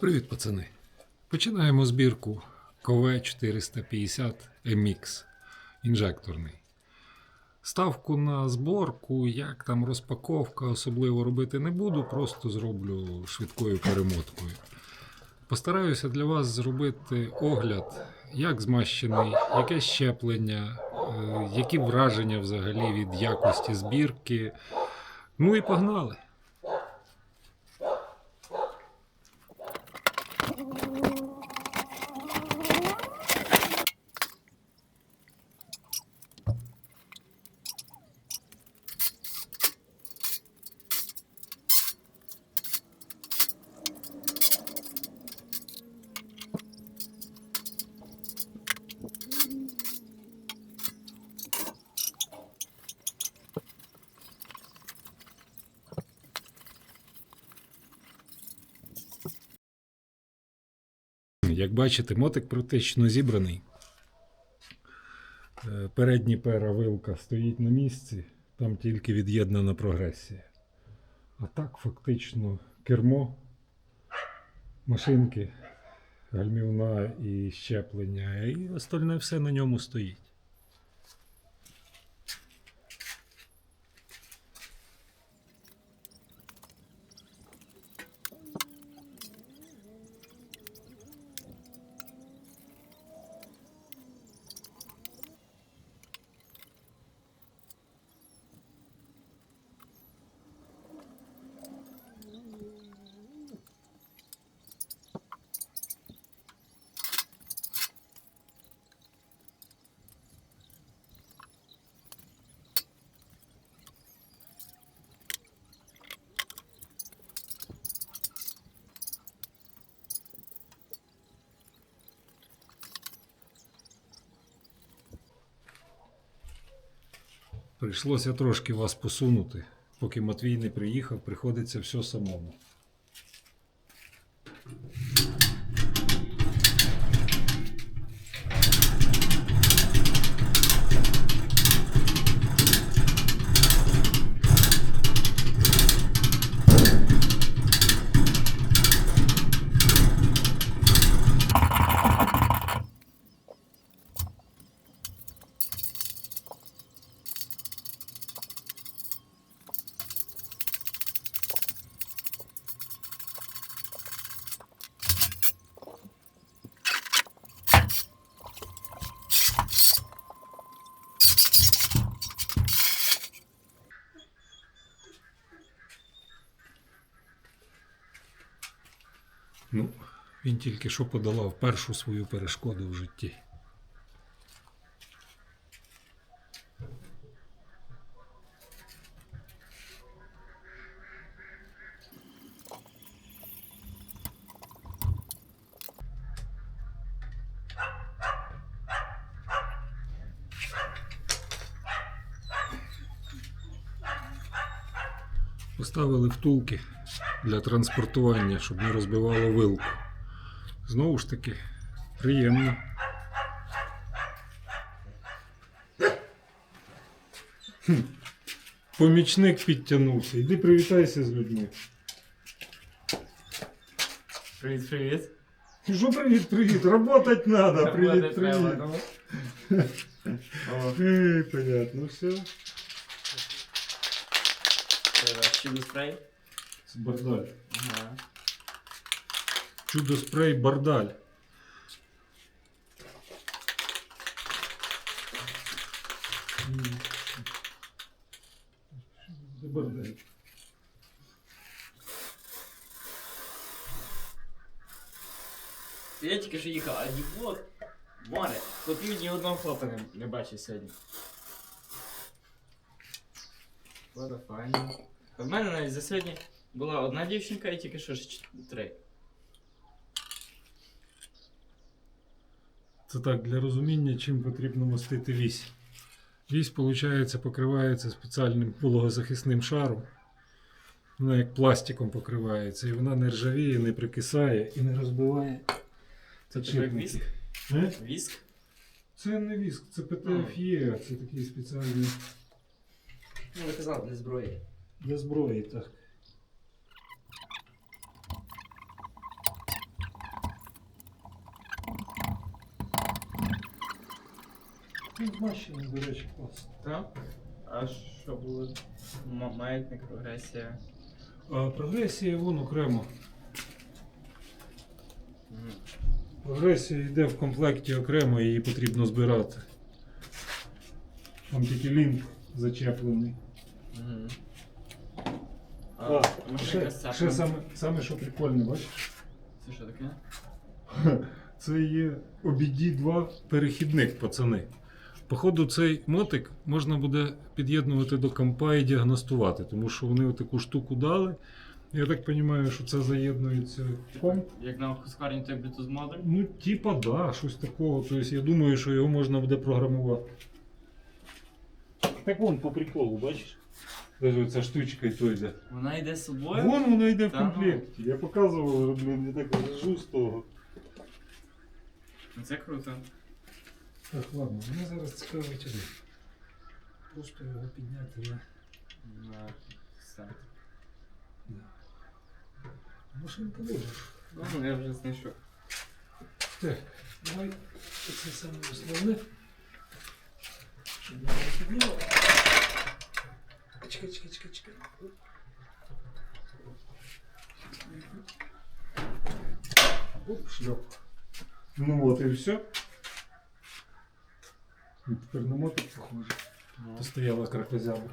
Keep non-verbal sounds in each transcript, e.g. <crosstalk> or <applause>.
Привіт, пацани. Починаємо збірку КВ 450 MX інжекторний. Ставку на зборку, як там розпаковка, особливо робити не буду, просто зроблю швидкою перемоткою. Постараюся для вас зробити огляд, як змащений, яке щеплення, е, які враження взагалі від якості збірки. Ну і погнали! Oh. Як бачите, мотик практично зібраний. Е, Передні пера вилка стоїть на місці, там тільки від'єднана прогресія. А так, фактично, кермо, машинки, гальмівна і щеплення, і остальне все на ньому стоїть. Прийшлося трошки вас посунути. Поки Матвій не приїхав, приходиться все самому. Ну, він тільки що подолав першу свою перешкоду в житті. Поставили втулки для транспортування, щоб не розбивало вилку. Знову ж таки, приємно. Хм. Помічник підтягнувся. Іди привітайся з людьми. Привіт, привіт. Що привіт, привіт, работать надо. Привіт, Треба, привіт. ну. <laughs> О, Ей, понятно, все. це ваш чудо спрей. Це бардаль. Ага. Чудо спрей бардаль. Це бардаль. Я тільки що їхав, а дівот, море. Хлопів ні одного хлопа не, не бачив сьогодні. Вода файна. В мене навіть за сьогодні була одна дівчинка і тільки що ж три. Це так, для розуміння, чим потрібно мастити вісь. Вісь, виходить, покривається спеціальним вологозахисним шаром. Вона як пластиком покривається, і вона не ржавіє, не прикисає і не розбиває. Це підшипники. віск? Е? Віск? Це не віск, це ПТФЄ, це такий спеціальний Ну, ви казали, для зброї. для зброї, так. Він змащений, до речі, класно. Так? А що було? М- маятник, прогресія. А прогресія вон окремо. Прогресія йде в комплекті окремо, її потрібно збирати. Там тільки лінк зачеплений. Мгм. А, А, машинка ще, з ще саме, саме що прикольне, бачиш? Це що таке? Це є OBD2 перехідник, пацани. Походу, цей мотик можна буде під'єднувати до компа і діагностувати, тому що вони таку штуку дали. Я так розумію, що це заєднується в комп. Як на Husqvarna той Bluetooth модуль? Ну, типа, да, щось такого. Тобто я думаю, що його можна буде програмувати. Так вон по приколу, бачиш? Даже ця штучка і то йде. Вона йде з собою? Вон вона йде в Та ну. комплекті. Я показував, блін, я так лежу з того. Ну, Це круто. Так, ладно, мене зараз цікавить один. Просто його підняти на На стенд. машинку лежиш. Ну, я вже знайшов. Так, давай це саме основне. Щоб я не підняв. Чекай, чекай, чекай, чекай. Оп, шльоп. Ну от і все. Тепер на мотик похоже. То стояла кракозяба.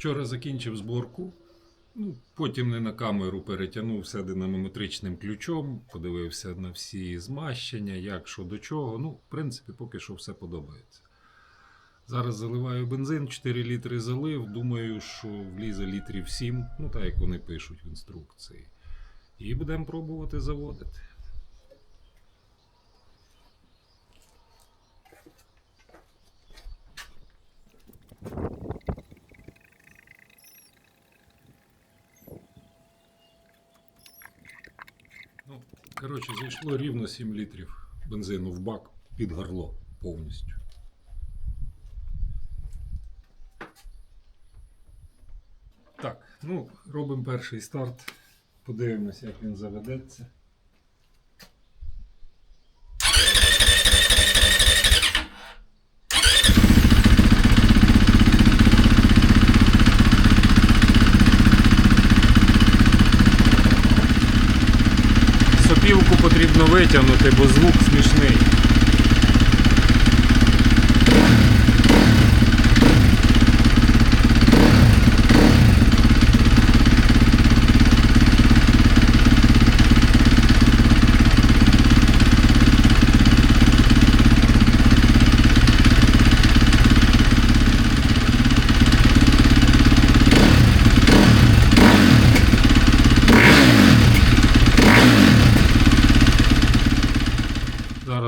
Вчора закінчив зборку. Ну, потім не на камеру перетягнув все динамометричним ключом, подивився на всі змащення, як що до чого. Ну, в принципі, поки що все подобається. Зараз заливаю бензин, 4 літри залив. Думаю, що влізе літрів 7, ну так як вони пишуть в інструкції. І будемо пробувати заводити. Ну, коротше, зайшло рівно 7 літрів бензину в бак під горло повністю. Так, ну, робимо перший старт. Подивимося, як він заведеться. Сопілку потрібно витягнути, бо звук смішний.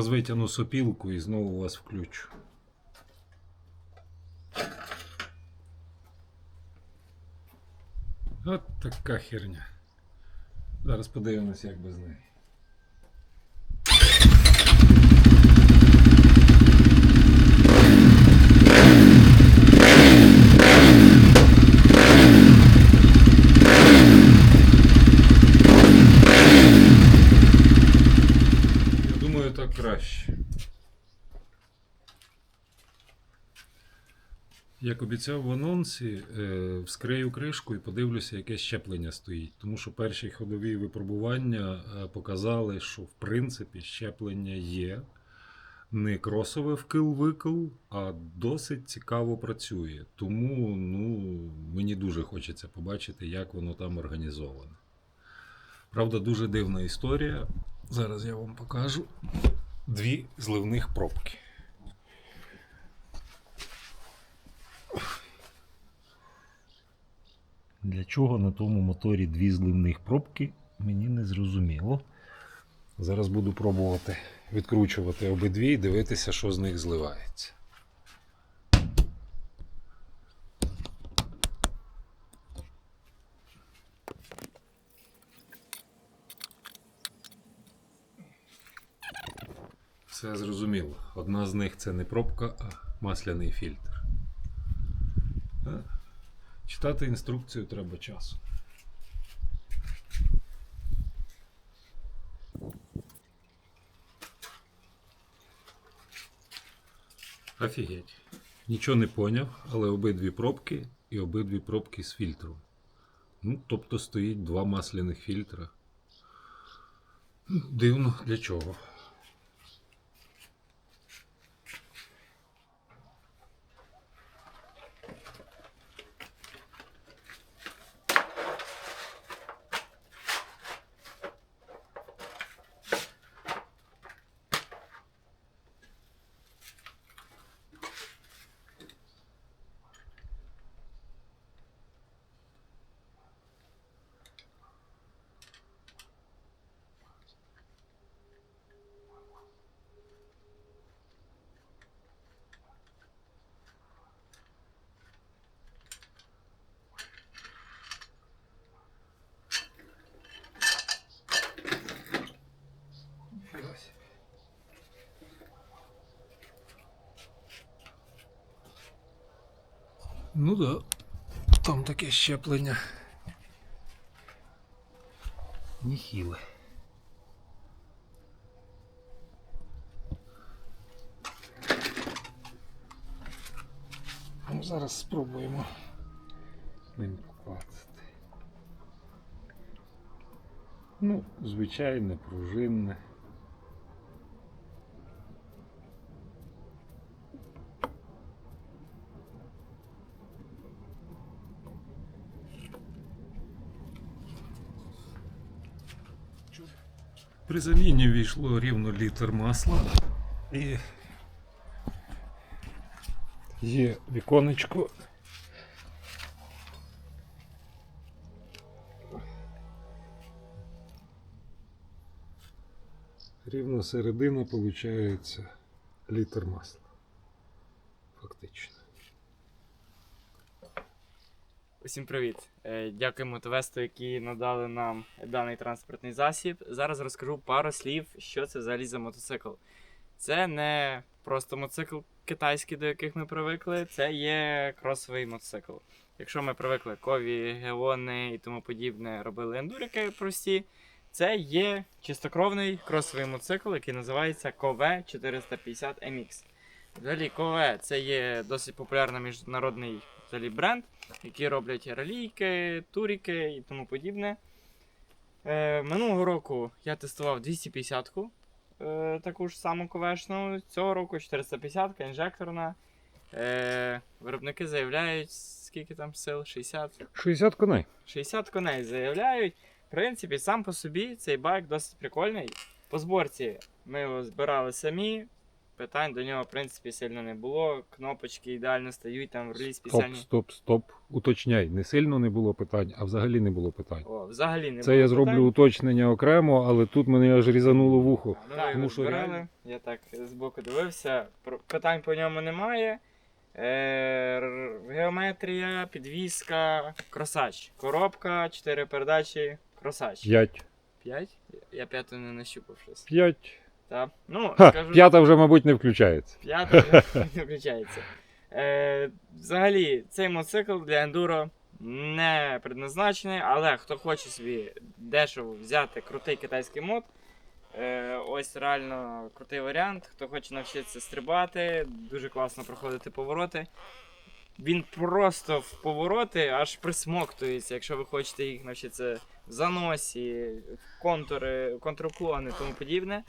Зараз витягну сопілку і знову вас включу. От така херня. Зараз подивимось, як без неї. Я думаю, так краще. Як обіцяв в анонсі, е, вскрию кришку і подивлюся, яке щеплення стоїть. Тому що перші ходові випробування е, показали, що в принципі щеплення є. Не кросове вкил-викил, а досить цікаво працює. Тому ну, мені дуже хочеться побачити, як воно там організоване. Правда, дуже дивна історія. Зараз я вам покажу дві зливних пробки. Для чого на тому моторі дві зливних пробки, мені не зрозуміло. Зараз буду пробувати відкручувати обидві і дивитися, що з них зливається. Все зрозуміло. Одна з них це не пробка, а масляний фільтр. Е, Читати інструкцію треба часу. Офігеть. Нічого не поняв, але обидві пробки і обидві пробки з фільтром. Ну, тобто стоїть два масляних фільтра. Дивно, для чого. Ну да, там таке щеплення. Ніхіле. Ну, зараз спробуємо ним поклацати. Ну, звичайне, пружинне. При заміні війшло рівно літр масла і є віконечко. Рівно середина виходить літр масла. Фактично. Усім привіт! Е, Дякуємо Товесту, які надали нам даний транспортний засіб. Зараз розкажу пару слів, що це взагалі за мотоцикл. Це не просто мотоцикл китайський, до яких ми привикли, це є кросовий мотоцикл. Якщо ми привикли кові, геони і тому подібне, робили ендурики прості, це є чистокровний кросовий мотоцикл, який називається KV 450 MX. Взагалі, KV це є досить популярний міжнародний взагалі, бренд які роблять ралійки, туріки і тому подібне. Е, минулого року я тестував 250-ку, е, таку ж саму ковешну. Цього року 450-ка інжекторна. Е, виробники заявляють, скільки там сил? 60. 60 коней. 60 коней заявляють. В принципі, сам по собі цей байк досить прикольний. По зборці ми його збирали самі. Питань до нього, в принципі, сильно не було. Кнопочки ідеально стають, там в Стоп, спеціальні. стоп, стоп. Уточняй. Не сильно не було питань, а взагалі не було питань. О, взагалі не Це було я зроблю питань. уточнення окремо, але тут мене аж різануло вухо. Ну, Тому що збирали, реально- Я так збоку дивився. Про- Питань по ньому немає. Е, р- геометрія, підвіска, кросач. Коробка, 4 передачі, кросач. П'ять. 5? Я п'яту не нащупав щось. П'ять. Так. Ну, Ха, скажу, п'ята вже, мабуть, не включається. п'ята вже <laughs> не включається. Е, взагалі, цей мотоцикл для ендуро не предназначений, але хто хоче собі дешево взяти крутий китайський мод, е, ось реально крутий варіант. Хто хоче навчитися стрибати, дуже класно проходити повороти. Він просто в повороти аж присмоктується, якщо ви хочете їх навчитися в заносі, в контури, контруклони і тому подібне.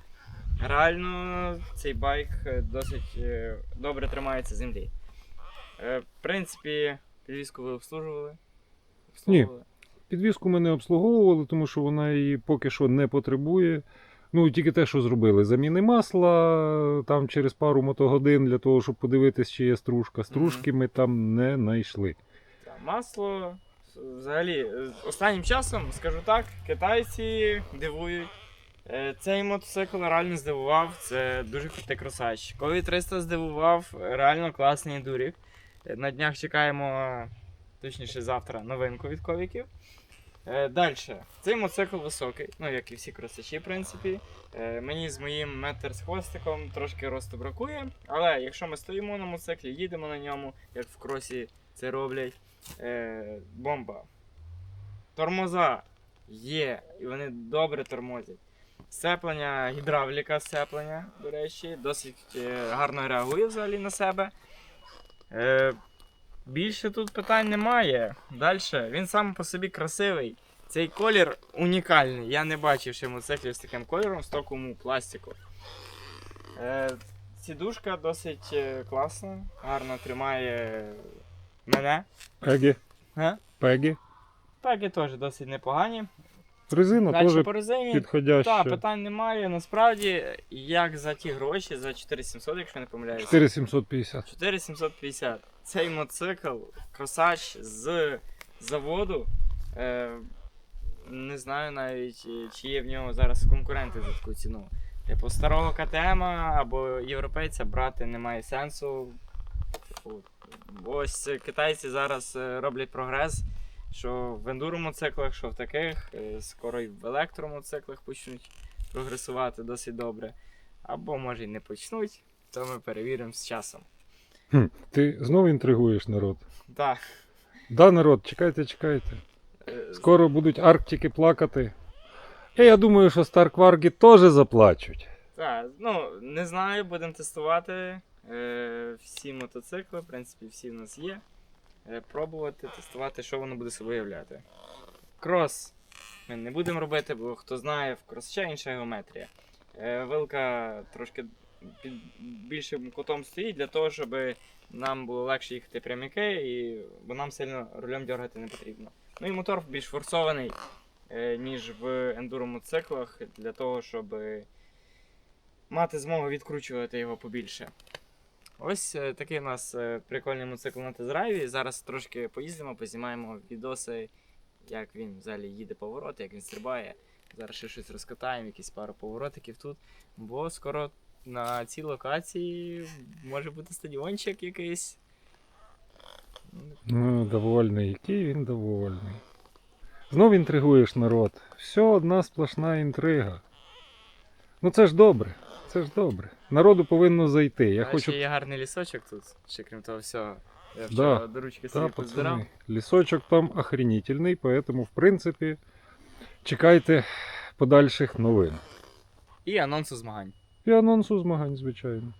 Реально цей байк е, досить е, добре тримається землі. Е, В принципі, підвізку ви обслужували? Обслуговували? Підвізку ми не обслуговували, тому що вона її поки що не потребує. Ну, тільки те, що зробили. Заміни масла там через пару мотогодин для того, щоб подивитись, чи є стружка. Стружки ми там не знайшли. Масло. Взагалі, останнім часом, скажу так, китайці дивують. Е, Цей мотоцикл реально здивував, це дуже крутий кросач. Коли 300 здивував, реально класний ендурік. Е, На днях чекаємо, точніше завтра, новинку від ковіків. Далі, цей мотоцикл високий, ну як і всі кросачі, в принципі. Е, Мені з моїм метр з хвостиком трошки росту бракує. Але якщо ми стоїмо на мотоциклі, їдемо на ньому, як в кросі це роблять, е, бомба. Тормоза є, і вони добре тормозять. Сцеплення, гідравліка сцеплення, до речі, досить е, гарно реагує взагалі на себе. Е, більше тут питань немає. Далі, він сам по собі красивий. Цей колір унікальний. Я не бачив ще мотоциклів з таким кольором в стоковому пластику. Е, сідушка досить е, класна, гарно тримає мене. Пегі. Га? Пегі. Теж досить непогані. Резина теж по резині. підходяща. Так, питань немає. Насправді, як за ті гроші, за 4700, якщо не помиляюся. 4750. 4750. Цей мотоцикл, кросач з заводу. Е, не знаю навіть, е, чи є в нього зараз конкуренти за таку ціну. Типу старого КТМ або європейця брати немає сенсу. Ось китайці зараз е, роблять прогрес, що в ендуромотоциклах, що в таких, е, скоро і в електромотоциклах почнуть прогресувати досить добре. Або може й не почнуть, то ми перевіримо з часом. Хм, ти знову інтригуєш народ. Так. Да, народ, чекайте, чекайте. е, Скоро будуть арктики плакати. І я думаю, що Старкварги теж заплачуть. Так, ну не знаю, будемо тестувати е, всі мотоцикли, в принципі, всі в нас є. Е, пробувати, тестувати, що воно буде собою являти. Крос ми не будемо робити, бо хто знає, в крос ще інша геометрія. Е, вилка трошки під більшим кутом стоїть для того, щоб нам було легше їхати пряміки, і, бо нам сильно рулем дергати не потрібно. Ну і мотор більш форсований, е, ніж в ендуро мотоциклах, для того, щоб мати змогу відкручувати його побільше. Ось е, такий у нас е, прикольний мотоцикл на тест-драйві. Зараз трошки поїздимо, познімаємо відоси, як він взагалі їде повороти, як він стрибає. Зараз ще щось розкатаємо, якісь пару поворотиків тут. Бо скоро на цій локації може бути стадіончик якийсь. Ну, довольний, який він довольний. Знов інтригуєш народ. Все одна сплошна інтрига. Ну це ж добре. Це ж добре. Народу повинно зайти. Я а хочу. ще є гарний лісочок тут, ще крім того всього. Я Да. вчора до ручки собі позбирав. лісочок там охренительний, поэтому, в принципі, чекайте подальших новин. І анонсу змагань. І анонсу змагань, звичайно.